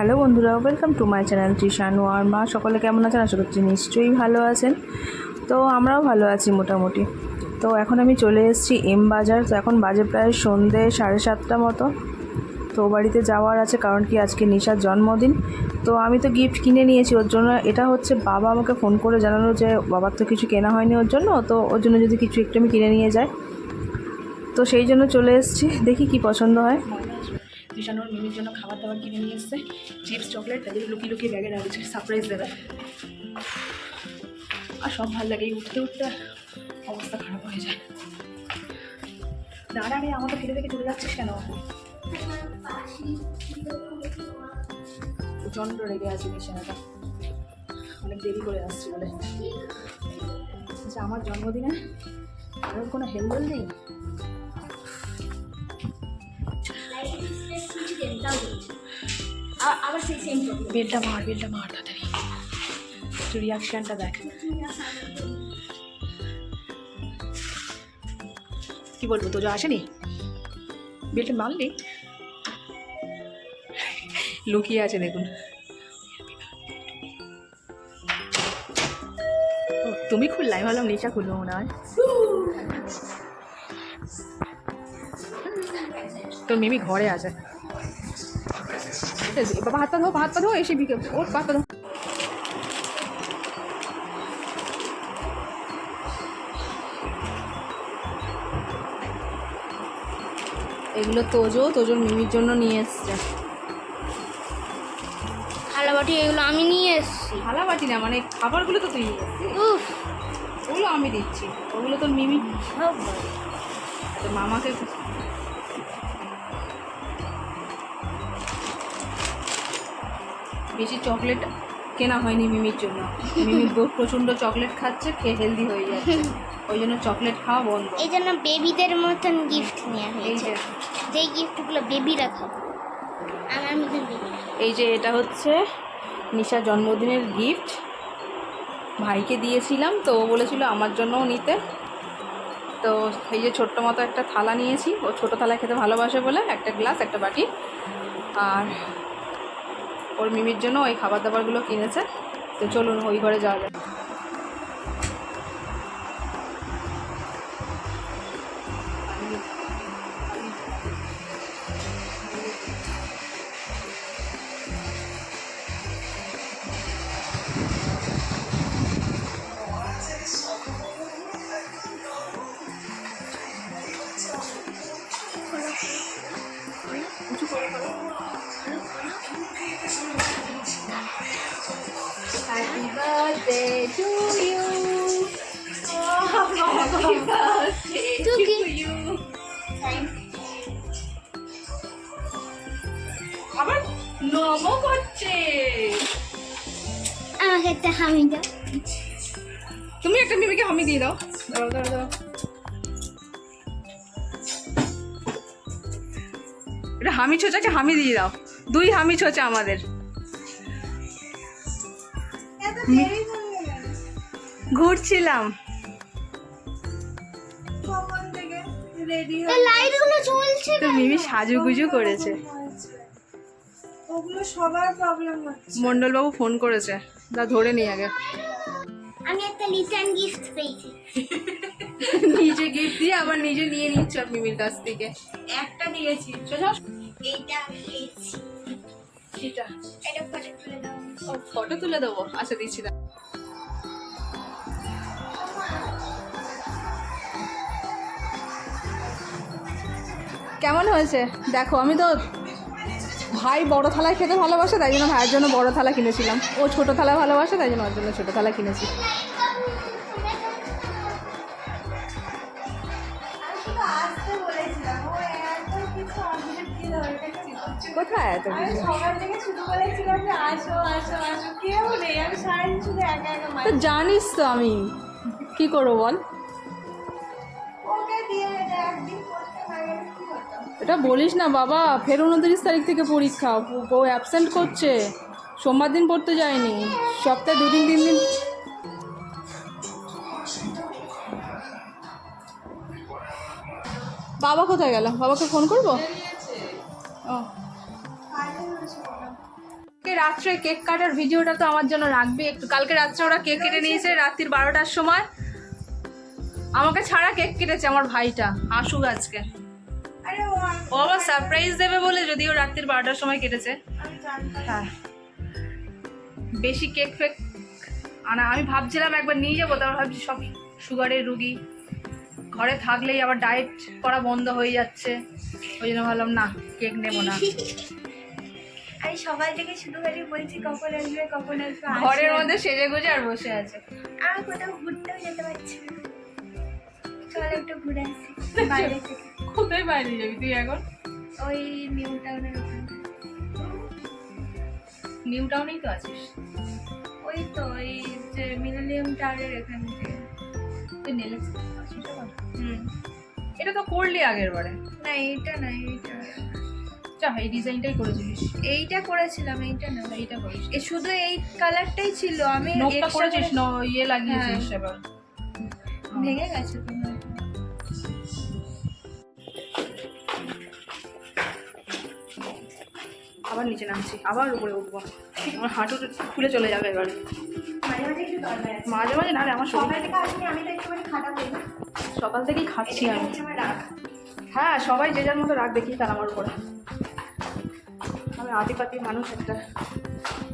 Hello বন্ধুরা welcome to my channel Trishanu আর মা। সকলে কেমন আছেন? আশা করছি নিশ্চয়ই ভালো আছেন। তো আমরাও ভালো আছি মোটামুটি। তো এখন আমি চলে এসেছি এম বাজার। তো এখন বাজে প্রায় সন্ধে সাড়ে সাতটা মতো। তো বাড়িতে যাওয়ার আছে, কারণ কি আজকে নিশার জন্মদিন। তো আমি তো গিফট কিনে নিয়েছি, ওর জন্য এটা হচ্ছে বাবা আমাকে ফোন করে জানালো যে বাবার তো কিছু কেনা হয়নি ওর জন্য, তো ওর জন্য যদি কিছু একটু আমি কিনে নিয়ে যাই। তো সেই জন্য চলে এসেছি। দেখি কি পছন্দ হয়। কৃষাণুর মিমির জন্য খাবার দাবার কিনে নিয়ে এসছে। চিপস চকলেট তাদের লুকিয়ে লুকিয়ে ব্যাগে রাখছে সারপ্রাইজ দেবে। আর সব ভালো লাগে উঠতে উঠতে অবস্থা খারাপ হয়ে যায়। দাঁড়া রে, আমাকে ফিরে থেকে চলে যাচ্ছিস কেন? প্রচণ্ড রেগে আছে বিছানাটা অনেক দেরি করে আসছি বলে। আচ্ছা আমার জন্মদিনে কারোর কোনো হেলদোল নেই? বেলটা মার বেলটা মার তাড়াতাড়ি। একটু রিয়াকশানটা দেখ। কি বলব তোজো আসেনি? বেলটা মারলি? লুকিয়ে আছে দেখুন। তুমি খুললে, আমি ভাবলাম নিশা খুলবো মনে হয়। তোর মিমি ঘরে আছে। বাবা হাতটা ধো হাতটা ধো এসে বিকে ওর হাতটা ধো এগুলো তোজো তোজোর মিমির জন্য নিয়ে এসছে। থালাবাটি এগুলো আমি নিয়ে এসেছি। থালা বাটি না মানে খাবারগুলো তো তুই নিয়ে এসছিস। ওগুলো আমি দিচ্ছি। ওগুলো তোর মিমি। সব তো মামাকে বেশি চকলেট কেনা হয়নি মিমির জন্য। মিমি প্রচণ্ড চকলেট খাচ্ছে খেয়ে হেলদি হয়ে যাচ্ছে। ওই জন্য চকলেট খাওয়া বন্ধ। এই জন্য বেবিদের মতন গিফট নেওয়া এই হয়েছে। যে। যেই গিফটগুলো বেবিরা খাবে আমার মতন বেবি এই যে এটা হচ্ছে নিশা জন্মদিনের গিফট ভাইকে দিয়েছিলাম তো ও বলেছিল আমার জন্যও নিতে। তো এই যে ছোট্ট মতো একটা থালা নিয়েছি। ও ছোটো থালা খেতে ভালোবাসে বলে একটা গ্লাস একটা বাটি। আর ওর মিমির জন্য ওই খাবার দাবারগুলো কিনেছে। তো চলুন ওই ঘরে যাওয়া যাক happy birthday to you To you আবার নম করছে। আমাকে একটা হামি দাও। তুমি একটা মিমিকে হামি দিয়ে দাও। দাও দাও দাও এটা হামি ছোচাকে হামি দিয়ে দাও। দুই হামি ছোচা আমাদের। ঘুরছিলাম। মিমি সাজুগুজু করেছে। ওগুলো সবার প্রবলেম হচ্ছে। মন্ডলবাবু ফোন করেছে। দা ধরে নি আগে। আমি একটা গিফট পেয়েছি। নিজে গিফট দিয়ে আবার নিজে নিয়ে নিচ্ছ মিমির কাছ থেকে। একটা সোজা এইটা আমি পেয়েছি। সেটা। এটা ফটো তুলে দাও। ফটো তুলে দেবো আচ্ছা দিচ্ছি কেমন হয়েছে? দেখো, আমি তো ভাই বড় থালায় খেতে ভালোবাসে, তাই জন্য ভাইয়ের জন্য বড় থালা কিনেছিলাম। ও ছোট থালা ভালোবাসে, তাই জন্য ওর জন্য ছোটো থালা কিনেছি। একা একা তো জানিস তো আমি। কি করব বল? ওকে দিয়ে এটা বলিস না বাবা ফের উনত্রিশ তারিখ থেকে পরীক্ষা। ও- ও অ্যাবসেন্ট করছে সোমবার দিন পড়তে যায়নি। সপ্তাহে দুদিন তিন দিন। বাবা কোথায় গেল? বাবাকে ফোন করব? ও। রাত্রে কেক কাটার ভিডিওটা তো আমার জন্য রাখবে। একটু কালকে রাত্রে ওরা কেক কেটে নিয়েছে, রাত্রির বারোটার সময়। আমাকে ছাড়া কেক কেটেছে আমার ভাইটা, আসুক আজকে। ও আবার সারপ্রাইজ দেবে বলে যদিও রাত্রির বারোটার সময় কেটেছে। হ্যাঁ। বেশি কেক ফেক আনা আমি ভাবছিলাম একবার নিয়ে যাব, তারপর ভাবছি সব সুগারের রুগী। ঘরে থাকলেই আবার ডায়েট করা বন্ধ হয়ে যাচ্ছে। ওই জন্য ভাবলাম, না, কেক নেব না। আমি সকাল থেকে শুধু খালি বলছি কখন আসবে কখন আসবে ঘরের মধ্যে সেজে গুজে আর বসে আছে। আমি কোথাও ঘুরতেও যেতে পারছি না। চল একটু ঘুরে আসি বাইরে থেকে। কোথায় বাইরে যাবি তুই এখন? ওই নিউ টাউনের ওখানে। নিউ টাউনেই তো আছিস। ওই তো ওই যে মিলেনিয়াম টাওয়ারের এখান থেকে। তুই নেলে হুম। এটা তো করলি আগের বারে। না এটা না এইটা। এই ডিজাইনটাই করেছিলিস? এইটা করেছিলাম এইটা না এইটা করিস। এ শুধু এই কালারটাই ছিল আমি নখটা করেছিস করে- ন ইয়ে লাগিয়েছিস হ্যাঁ। এবার। ভেঙে গেছে তোমার আবার নিচে নামছি আবার উপরে উঠবো। আমার হাঁটু খুলে চলে যাবে এবারে। মাঝে মাঝে না রে আমার সকাল থেকেই খাচ্ছি আমি। হ্যাঁ সবাই যে যার মতো রাগ দেখি তার আমার উপরে। আমি আদিপাতি মানুষ একটা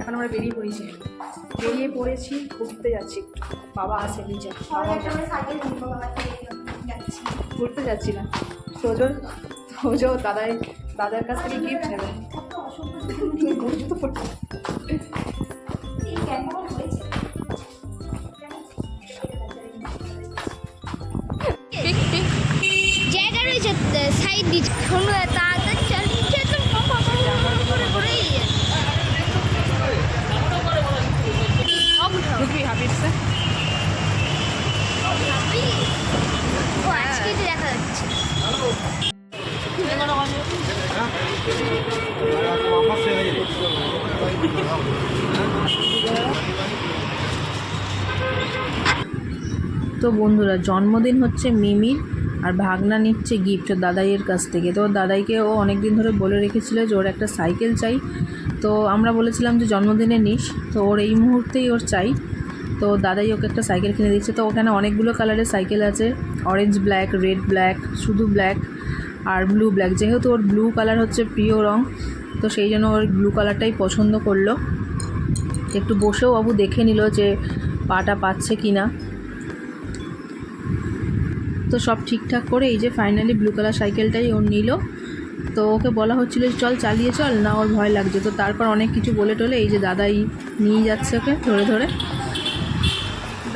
এখন আমরা বেরিয়ে পড়েছি। বেরিয়ে পড়েছি ঘুরতে যাচ্ছি। বাবা আসে নিচে। ঘুরতে যাচ্ছি না। তোজোর তোজো দাদাই দাদার কাছ থেকে গিফট নেবে। তো জায়গা রয়েছে সাইড দিচ্ছে তাড়াতাড়ি তো বন্ধুরা, জন্মদিন হচ্ছে মিমির আর ভাগনা নিচ্ছে গিফট দাদাইয়ের কাছ থেকে। তো দাদাইকে ও অনেক দিন ধরে বলে রেখেছিল যে ওর একটা সাইকেল চাই। তো আমরা বলেছিলাম যে জন্মদিনে নিস, তো ওর এই মুহূর্তেই ওর চাই। তো দাদাই ওকে একটা সাইকেল কিনে দিচ্ছে তো ওখানে অনেকগুলো কালারের সাইকেল আছে অরেঞ্জ ব্ল্যাক রেড ব্ল্যাক শুধু ব্ল্যাক আর ব্লু ব্ল্যাক যেহেতু ওর ব্লু কালার হচ্ছে প্রিয় রং তো সেই জন্য ওর ব্লু কালারটাই পছন্দ করল। একটু বসেও বাবু দেখে নিল যে পাটা পাচ্ছে কি না তো সব ঠিকঠাক করে এই যে ফাইনালি ব্লু কালার সাইকেলটাই ওর নিল। তো ওকে বলা হচ্ছিল চল চালিয়ে চল, না ওর ভয় লাগছে। তো তারপর অনেক কিছু বলে টলে এই যে দাদাই নিয়ে যাচ্ছে ওকে ধরে ধরে।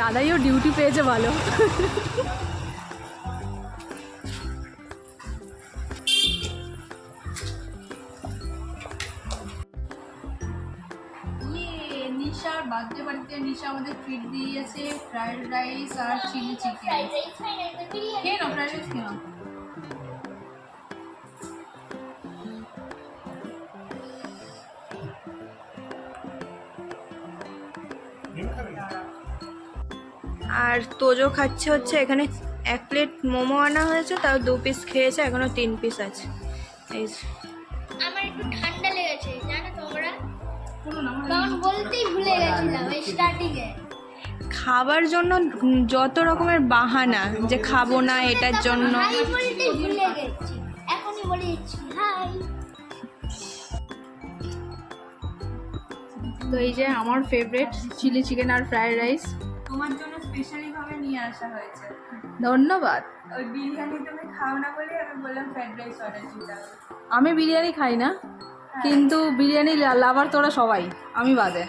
দাদাইও ডিউটি পেয়েছে ভালো। নিশার বার্থডে বাড়িতে নিশা আমাদের ট্রিট দিয়েছে ফ্রাইড রাইস আর চিলি চিকেন খেয়ে নাও ফ্রাইড রাইস খেয়ে নাও। আর তোজো খাচ্ছে হচ্ছে এখানে এক প্লেট মোমো আনা হয়েছে তাও দু পিস খেয়েছে এখনও তিন পিস আছে। এই আমার একটু ঠান্ডা কারণ বলতেই ভুলে গেছিলাম এই স্টার্টিং এ। খাবার জন্য যত রকমের বাহানা যে খাব না এটার জন্য। হাই বলতেই ভুলে গেছি। এখনই বলে দিচ্ছি হাই। তো এই যে আমার ফেভারিট চিলি চিকেন আর ফ্রাইড রাইস তোমার জন্য স্পেশালি ভাবে নিয়ে আসা হয়েছে। ধন্যবাদ। ওই বিরিয়ানি তুমি খাও না বলে আমি বললাম ফ্রাইড রাইস অর্ডার দিতে আমি বিরিয়ানি খাই না। কিন্তু বিরিয়ানি লাভার তোরা সবাই আমি বাদে।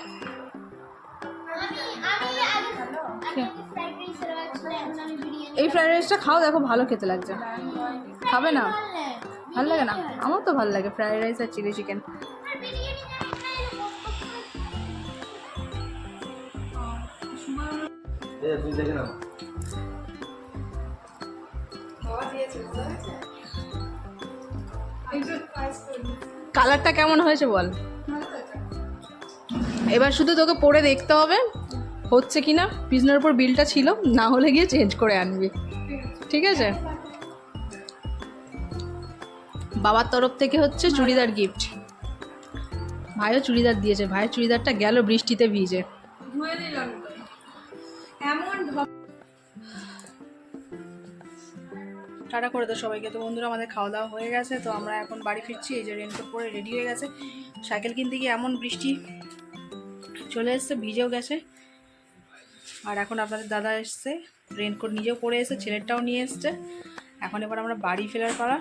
আমি আমি আগে আমি ফ্রাইড রাইস এর ছিল এখন আমি বিরিয়ানি এই ফ্রাইড রাইসটা খাও দেখো ভালো খেতে লাগছে। খাবে না? ভালো লাগে। না? আমার তো ভালো লাগে ফ্রাইড রাইস আর চিলি চিকেন আর কালারটা কেমন হয়েছে বল? এবার শুধু তোকে পরে দেখতে হবে, হচ্ছে কি না পিছনের উপর বিলটা ছিল, না হলে গিয়ে চেঞ্জ করে আনবি। ঠিক আছে? বাবার তরফ থেকে হচ্ছে চুড়িদার গিফট ভাইও চুড়িদার দিয়েছে, ভাইয়ের চুড়িদারটা গেল বৃষ্টিতে ভিজে। এমন টাটা করে দাও সবাইকে। তো বন্ধুরা, আমাদের খাওয়া দাওয়া হয়ে গেছে, তো আমরা এখন বাড়ি ফিরছি। এই যে রেনকোট পরে রেডি হয়ে গেছে। সাইকেল কিনতে গিয়ে এমন বৃষ্টি চলে এসছে, ভিজেও গেছে। আর এখন আপনাদের দাদা এসছে রেনকোট নিজেও পরে এসে ছেলেরটাও নিয়ে এসছে। এখন এবার আমরা বাড়ি ফেরার পালা।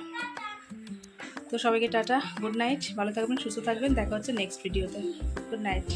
তো সবাইকে টাটা গুড নাইট ভালো থাকবেন, সুস্থ থাকবেন, দেখা হচ্ছে নেক্সট ভিডিওতে গুড নাইট